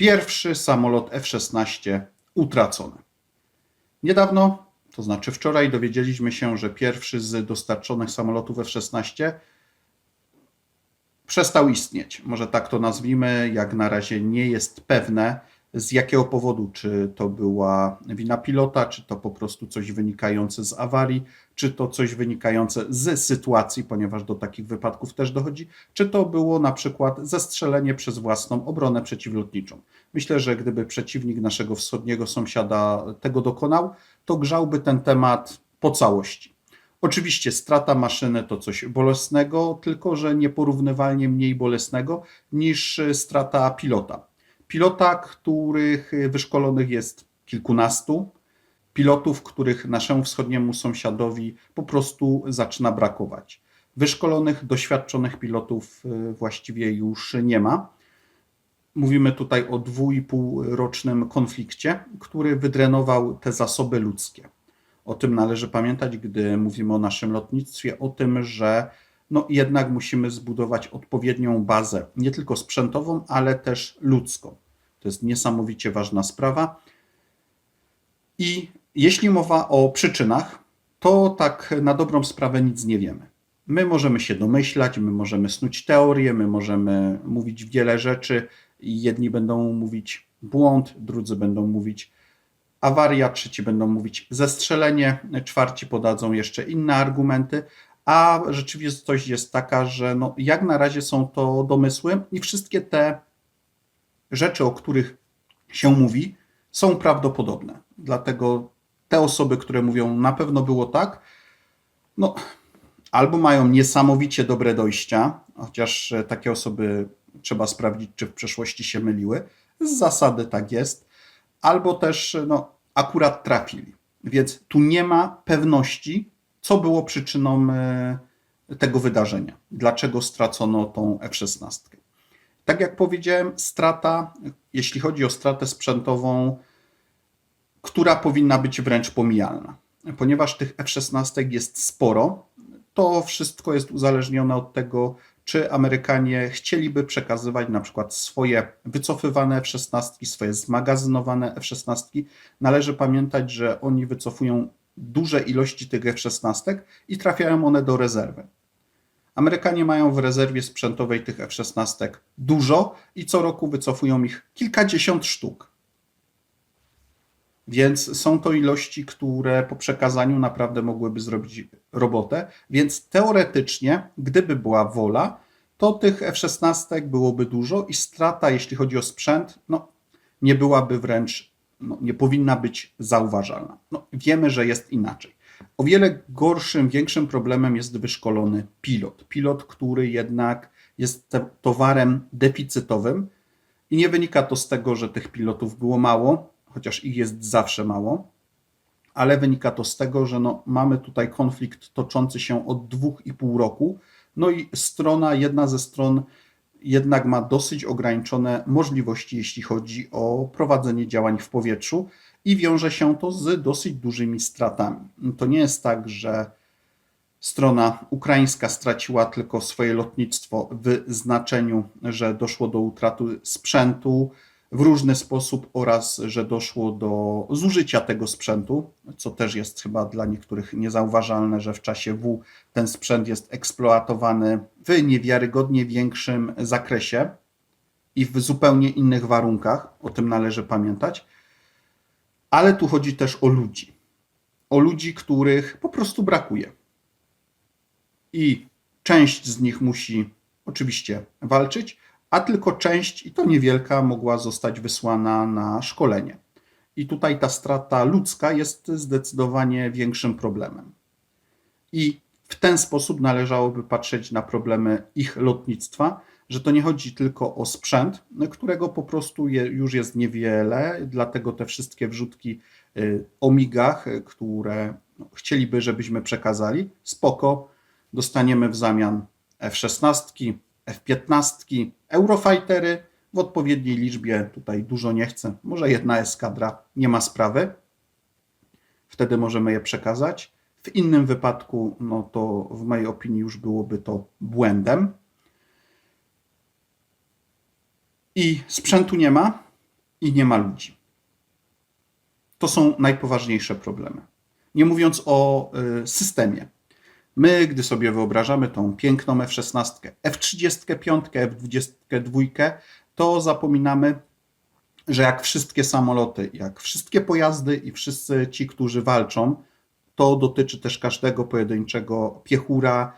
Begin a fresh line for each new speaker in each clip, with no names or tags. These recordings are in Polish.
Pierwszy samolot F-16 utracony. Niedawno, to znaczy wczoraj, dowiedzieliśmy się, że pierwszy z dostarczonych samolotów F-16 przestał istnieć. Może tak to nazwijmy. Jak na razie nie jest pewne, z jakiego powodu. Czy to była wina pilota, czy to po prostu coś wynikające z awarii, czy to coś wynikające z sytuacji, ponieważ do takich wypadków też dochodzi, czy to było na przykład zestrzelenie przez własną obronę przeciwlotniczą. Myślę, że gdyby przeciwnik naszego wschodniego sąsiada tego dokonał, to grzałby ten temat po całości. Oczywiście strata maszyny to coś bolesnego, tylko że nieporównywalnie mniej bolesnego niż strata pilota. Pilota, których wyszkolonych jest kilkunastu, pilotów, których naszemu wschodniemu sąsiadowi po prostu zaczyna brakować. Wyszkolonych, doświadczonych pilotów y, właściwie już nie ma. Mówimy tutaj o dwójpółrocznym konflikcie, który wydrenował te zasoby ludzkie. O tym należy pamiętać, gdy mówimy o naszym lotnictwie, o tym, że no jednak musimy zbudować odpowiednią bazę, nie tylko sprzętową, ale też ludzką. To jest niesamowicie ważna sprawa. I jeśli mowa o przyczynach, to tak na dobrą sprawę nic nie wiemy. My możemy się domyślać, my możemy snuć teorie, my możemy mówić wiele rzeczy. Jedni będą mówić błąd, drudzy będą mówić awaria, trzeci będą mówić zestrzelenie, czwarci podadzą jeszcze inne argumenty, a rzeczywistość jest taka, że no, jak na razie są to domysły i wszystkie te rzeczy, o których się mówi, są prawdopodobne. Dlatego te osoby, które mówią, na pewno było tak, no, albo mają niesamowicie dobre dojścia, chociaż takie osoby trzeba sprawdzić, czy w przeszłości się myliły. Z zasady tak jest, albo też no, akurat trafili. Więc tu nie ma pewności, co było przyczyną e, tego wydarzenia. Dlaczego stracono tą F-16. Tak jak powiedziałem, strata, jeśli chodzi o stratę sprzętową, która powinna być wręcz pomijalna. Ponieważ tych F-16 jest sporo, to wszystko jest uzależnione od tego, czy Amerykanie chcieliby przekazywać na przykład swoje wycofywane F-16, swoje zmagazynowane F-16. Należy pamiętać, że oni wycofują duże ilości tych F-16 i trafiają one do rezerwy. Amerykanie mają w rezerwie sprzętowej tych F-16 dużo i co roku wycofują ich kilkadziesiąt sztuk. Więc są to ilości, które po przekazaniu naprawdę mogłyby zrobić robotę. Więc teoretycznie, gdyby była wola, to tych F-16 byłoby dużo i strata, jeśli chodzi o sprzęt, no, nie byłaby wręcz, no, nie powinna być zauważalna. No, wiemy, że jest inaczej. O wiele gorszym, większym problemem jest wyszkolony pilot. Pilot, który jednak jest towarem deficytowym i nie wynika to z tego, że tych pilotów było mało, chociaż ich jest zawsze mało, ale wynika to z tego, że no, mamy tutaj konflikt toczący się od dwóch i pół roku. No i strona, jedna ze stron jednak ma dosyć ograniczone możliwości, jeśli chodzi o prowadzenie działań w powietrzu i wiąże się to z dosyć dużymi stratami. To nie jest tak, że strona ukraińska straciła tylko swoje lotnictwo w znaczeniu, że doszło do utraty sprzętu w różny sposób oraz, że doszło do zużycia tego sprzętu, co też jest chyba dla niektórych niezauważalne, że w czasie W ten sprzęt jest eksploatowany w niewiarygodnie większym zakresie i w zupełnie innych warunkach. O tym należy pamiętać ale tu chodzi też o ludzi. O ludzi, których po prostu brakuje. I część z nich musi oczywiście walczyć, a tylko część, i to niewielka, mogła zostać wysłana na szkolenie. I tutaj ta strata ludzka jest zdecydowanie większym problemem. I w ten sposób należałoby patrzeć na problemy ich lotnictwa, że to nie chodzi tylko o sprzęt, którego po prostu je, już jest niewiele, dlatego te wszystkie wrzutki y, o migach, które no, chcieliby, żebyśmy przekazali, spoko, dostaniemy w zamian F-16, F-15, Eurofightery w odpowiedniej liczbie, tutaj dużo nie chcę, może jedna eskadra, nie ma sprawy, wtedy możemy je przekazać. W innym wypadku, no to w mojej opinii już byłoby to błędem. I sprzętu nie ma, i nie ma ludzi. To są najpoważniejsze problemy. Nie mówiąc o y, systemie. My, gdy sobie wyobrażamy tą piękną F-16, F-35, F-22, to zapominamy, że jak wszystkie samoloty, jak wszystkie pojazdy i wszyscy ci, którzy walczą, to dotyczy też każdego pojedynczego piechura,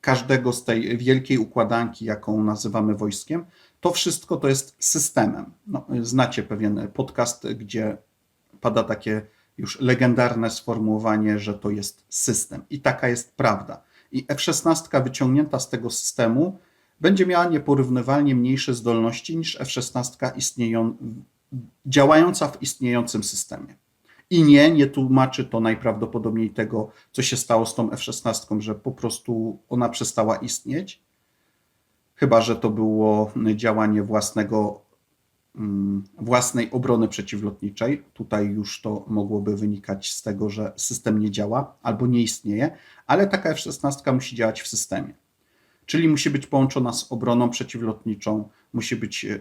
każdego z tej wielkiej układanki, jaką nazywamy wojskiem. To wszystko to jest systemem. No, znacie pewien podcast, gdzie pada takie już legendarne sformułowanie, że to jest system. I taka jest prawda. I F-16 wyciągnięta z tego systemu będzie miała nieporównywalnie mniejsze zdolności niż F-16 istnieją, działająca w istniejącym systemie. I nie, nie tłumaczy to najprawdopodobniej tego, co się stało z tą F-16, że po prostu ona przestała istnieć, chyba że to było działanie własnego, mm, własnej obrony przeciwlotniczej. Tutaj już to mogłoby wynikać z tego, że system nie działa albo nie istnieje, ale taka F-16 musi działać w systemie. Czyli musi być połączona z obroną przeciwlotniczą, musi być e,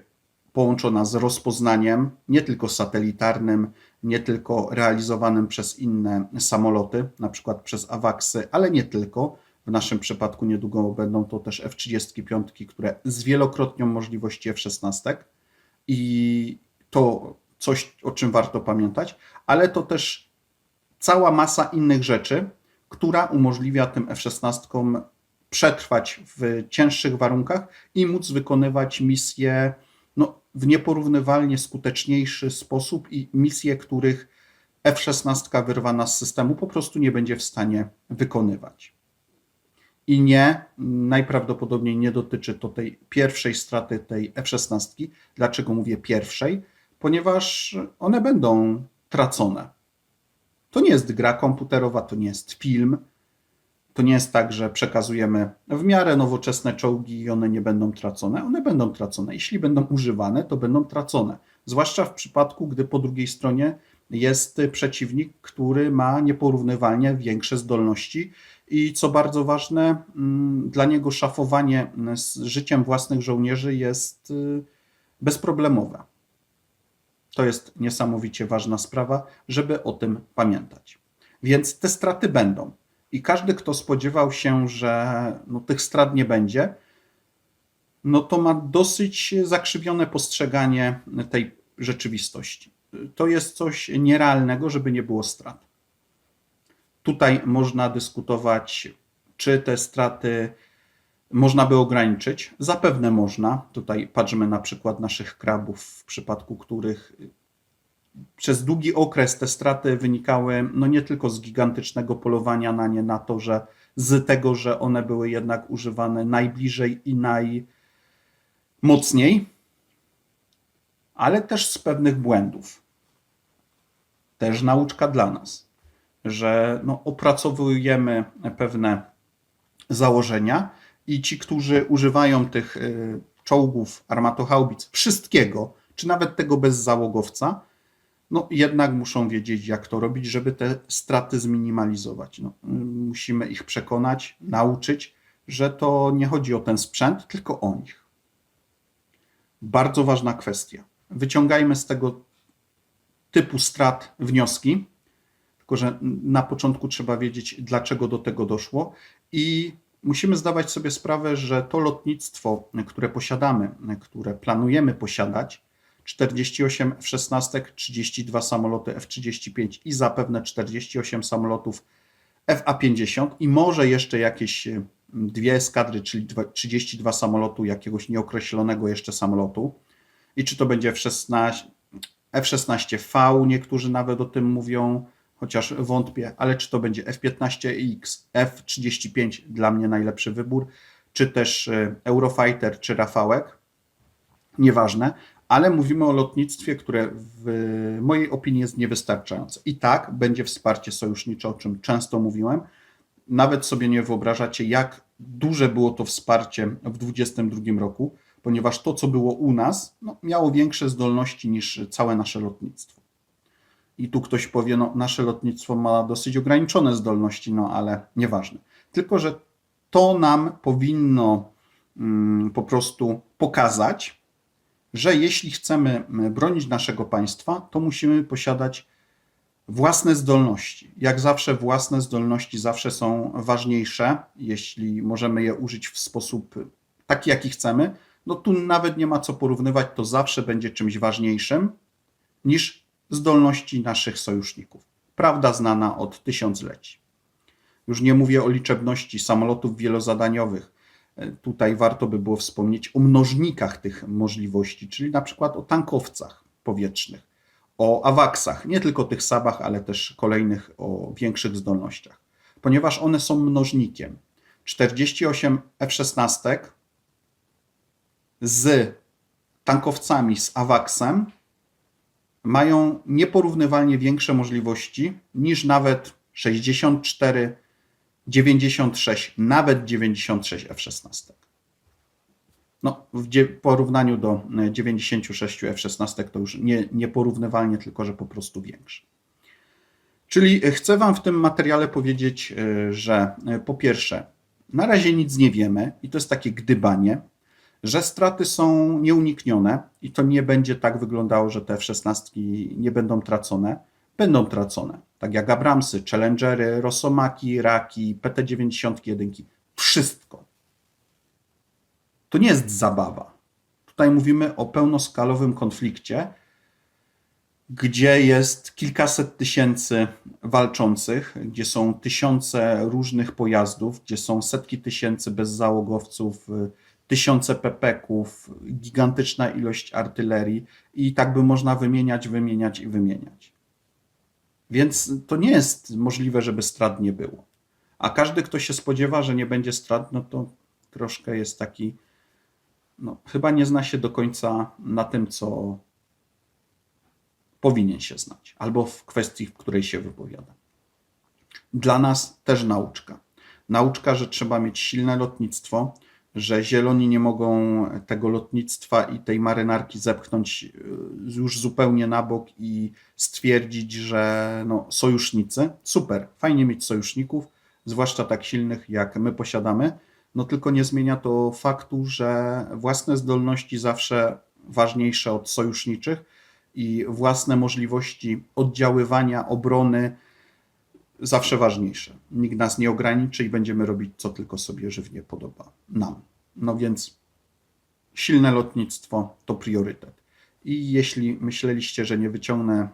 połączona z rozpoznaniem, nie tylko satelitarnym, nie tylko realizowanym przez inne samoloty, na przykład przez AWACSy, ale nie tylko. W naszym przypadku niedługo będą to też F-35, które zwielokrotnią możliwości F-16 i to coś, o czym warto pamiętać, ale to też cała masa innych rzeczy, która umożliwia tym F-16 przetrwać w cięższych warunkach i móc wykonywać misje no, w nieporównywalnie skuteczniejszy sposób i misje, których F-16 wyrwana z systemu po prostu nie będzie w stanie wykonywać. I nie, najprawdopodobniej nie dotyczy to tej pierwszej straty tej F-16. Dlaczego mówię pierwszej? Ponieważ one będą tracone. To nie jest gra komputerowa, to nie jest film, to nie jest tak, że przekazujemy w miarę nowoczesne czołgi i one nie będą tracone. One będą tracone. Jeśli będą używane, to będą tracone. Zwłaszcza w przypadku, gdy po drugiej stronie jest przeciwnik, który ma nieporównywalnie większe zdolności i co bardzo ważne, mm, dla niego szafowanie z życiem własnych żołnierzy jest y, bezproblemowe. To jest niesamowicie ważna sprawa, żeby o tym pamiętać. Więc te straty będą. I każdy, kto spodziewał się, że no, tych strat nie będzie, no to ma dosyć zakrzywione postrzeganie tej rzeczywistości. To jest coś nierealnego, żeby nie było strat. Tutaj można dyskutować, czy te straty można by ograniczyć. Zapewne można. Tutaj patrzymy na przykład naszych krabów, w przypadku których przez długi okres te straty wynikały no nie tylko z gigantycznego polowania na nie, na to, że z tego, że one były jednak używane najbliżej i najmocniej, ale też z pewnych błędów. Też nauczka dla nas, że no, opracowujemy pewne założenia i ci, którzy używają tych y, czołgów, armatochaubic, wszystkiego, czy nawet tego bez załogowca, no jednak muszą wiedzieć, jak to robić, żeby te straty zminimalizować. No, musimy ich przekonać, nauczyć, że to nie chodzi o ten sprzęt, tylko o nich. Bardzo ważna kwestia. Wyciągajmy z tego typu strat wnioski, tylko że na początku trzeba wiedzieć, dlaczego do tego doszło i musimy zdawać sobie sprawę, że to lotnictwo, które posiadamy, które planujemy posiadać, 48 F-16, 32 samoloty F-35 i zapewne 48 samolotów FA-50 i może jeszcze jakieś e, dwie eskadry, czyli 32 samolotu jakiegoś nieokreślonego jeszcze samolotu. I czy to będzie F-16, F-16V, niektórzy nawet o tym mówią, chociaż wątpię, ale czy to będzie F-15X, F-35, dla mnie najlepszy wybór, czy też e, Eurofighter, czy Rafałek, nieważne, ale mówimy o lotnictwie, które w mojej opinii jest niewystarczające. I tak będzie wsparcie sojusznicze, o czym często mówiłem. Nawet sobie nie wyobrażacie, jak duże było to wsparcie w 2022 roku, ponieważ to, co było u nas, no, miało większe zdolności niż całe nasze lotnictwo. I tu ktoś powie, no, nasze lotnictwo ma dosyć ograniczone zdolności, no ale nieważne. Tylko, że to nam powinno mm, po prostu pokazać, że jeśli chcemy m, bronić naszego państwa, to musimy posiadać własne zdolności. Jak zawsze, własne zdolności zawsze są ważniejsze, jeśli możemy je użyć w sposób taki, jaki chcemy. No tu nawet nie ma co porównywać, to zawsze będzie czymś ważniejszym niż zdolności naszych sojuszników. Prawda znana od tysiącleci. Już nie mówię o liczebności samolotów wielozadaniowych. E, Tutaj warto by było wspomnieć o mnożnikach tych możliwości, czyli na przykład o tankowcach powietrznych, o awaksach, nie tylko tych sabach, ale też kolejnych o większych zdolnościach, ponieważ one są mnożnikiem. 48 F-16 z tankowcami z awaksem mają nieporównywalnie większe możliwości niż nawet 64, 96, nawet 96 F-16. No, w porównaniu do e, 96 F-16 to już nie, nieporównywalnie, tylko że po prostu większe. Czyli chcę Wam w tym materiale powiedzieć, e, że e, po pierwsze, na razie nic nie wiemy i to jest takie gdybanie, że straty są nieuniknione i to nie będzie tak wyglądało, że te F-16 nie będą tracone. Będą tracone, tak jak Abramsy, Challengery, Rosomaki, Raki, PT-91, wszystko. To nie jest zabawa. Tutaj mówimy o pełnoskalowym konflikcie, gdzie jest kilkaset tysięcy walczących, gdzie są tysiące różnych pojazdów, gdzie są setki tysięcy bezzałogowców, tysiące pepeków, gigantyczna ilość artylerii i tak by można wymieniać, wymieniać i wymieniać. Więc to nie jest możliwe, żeby strat nie było. A każdy, kto się spodziewa, że nie będzie strat, no to troszkę jest taki, no chyba nie zna się do końca na tym, co powinien się znać, albo w kwestii, w której się wypowiada. Dla nas też nauczka. Nauczka, że trzeba mieć silne lotnictwo, że zieloni nie mogą tego lotnictwa i tej marynarki zepchnąć y, już zupełnie na bok i stwierdzić, że no, sojusznicy, super, fajnie mieć sojuszników, zwłaszcza tak silnych jak my posiadamy, no tylko nie zmienia to faktu, że własne zdolności zawsze ważniejsze od sojuszniczych i własne możliwości oddziaływania, obrony zawsze ważniejsze. Nikt nas nie ograniczy i będziemy robić, co tylko sobie żywnie podoba nam. No więc silne lotnictwo to priorytet. I jeśli myśleliście, że nie wyciągnę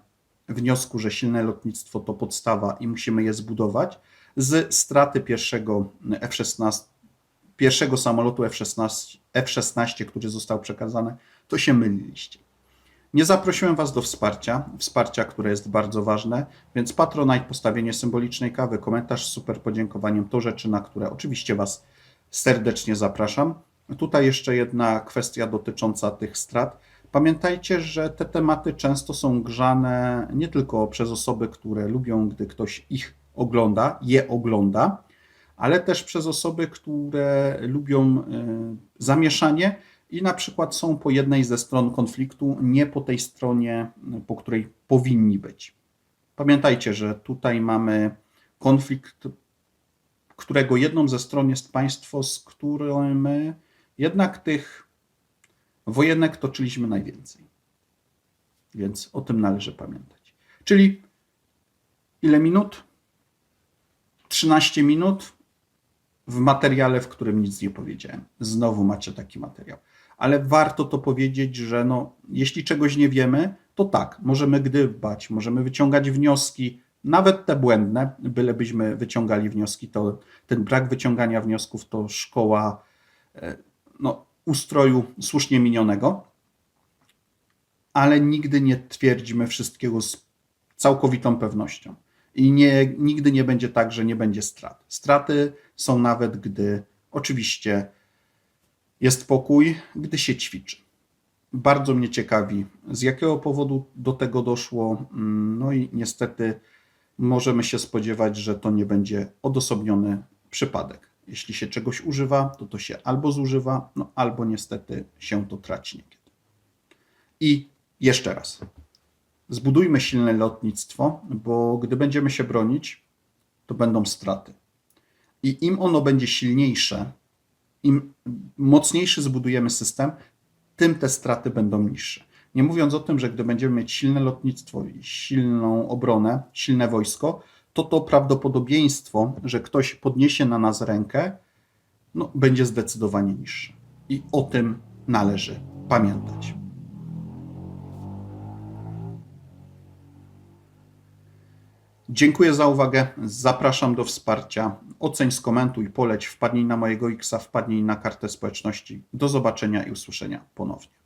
wniosku, że silne lotnictwo to podstawa i musimy je zbudować, z straty pierwszego F-16, pierwszego samolotu F-16, F-16, który został przekazany, to się myliliście. Nie zaprosiłem Was do wsparcia, wsparcia, które jest bardzo ważne, więc Patronite, postawienie symbolicznej kawy, komentarz z super podziękowaniem to rzeczy, na które oczywiście Was serdecznie zapraszam. Tutaj jeszcze jedna kwestia dotycząca tych strat. Pamiętajcie, że te tematy często są grzane nie tylko przez osoby, które lubią, gdy ktoś ich ogląda, je ogląda, ale też przez osoby, które lubią y, zamieszanie i na przykład są po jednej ze stron konfliktu, nie po tej stronie, po której powinni być. Pamiętajcie, że tutaj mamy konflikt, którego jedną ze stron jest państwo, z którym jednak tych wojenek toczyliśmy najwięcej. Więc o tym należy pamiętać. Czyli ile minut? 13 minut w materiale, w którym nic nie powiedziałem. Znowu macie taki materiał. Ale warto to powiedzieć, że no, jeśli czegoś nie wiemy, to tak, możemy gdybać, możemy wyciągać wnioski, nawet te błędne, bylebyśmy wyciągali wnioski, to ten brak wyciągania wniosków to szkoła e, no, ustroju słusznie minionego, ale nigdy nie twierdzimy wszystkiego z całkowitą pewnością. I nie, nigdy nie będzie tak, że nie będzie strat. Straty są nawet, gdy oczywiście jest pokój, gdy się ćwiczy. Bardzo mnie ciekawi, z jakiego powodu do tego doszło. Mm, No i niestety możemy się spodziewać, że to nie będzie odosobniony przypadek. Jeśli się czegoś używa, to to się albo zużywa, no albo niestety się to traci niekiedy. I jeszcze raz. Zbudujmy silne lotnictwo, bo gdy będziemy się bronić, to będą straty. I im ono będzie silniejsze, im mocniejszy zbudujemy system, tym te straty będą niższe. Nie mówiąc o tym, że gdy będziemy mieć silne lotnictwo silną obronę, silne wojsko, to to prawdopodobieństwo, że ktoś podniesie na nas rękę, no, będzie zdecydowanie niższe. I o tym należy pamiętać. Dziękuję za uwagę. Zapraszam do wsparcia. Oceń, skomentuj, poleć, wpadnij na mojego Xa, wpadnij na kartę społeczności. Do zobaczenia i usłyszenia ponownie.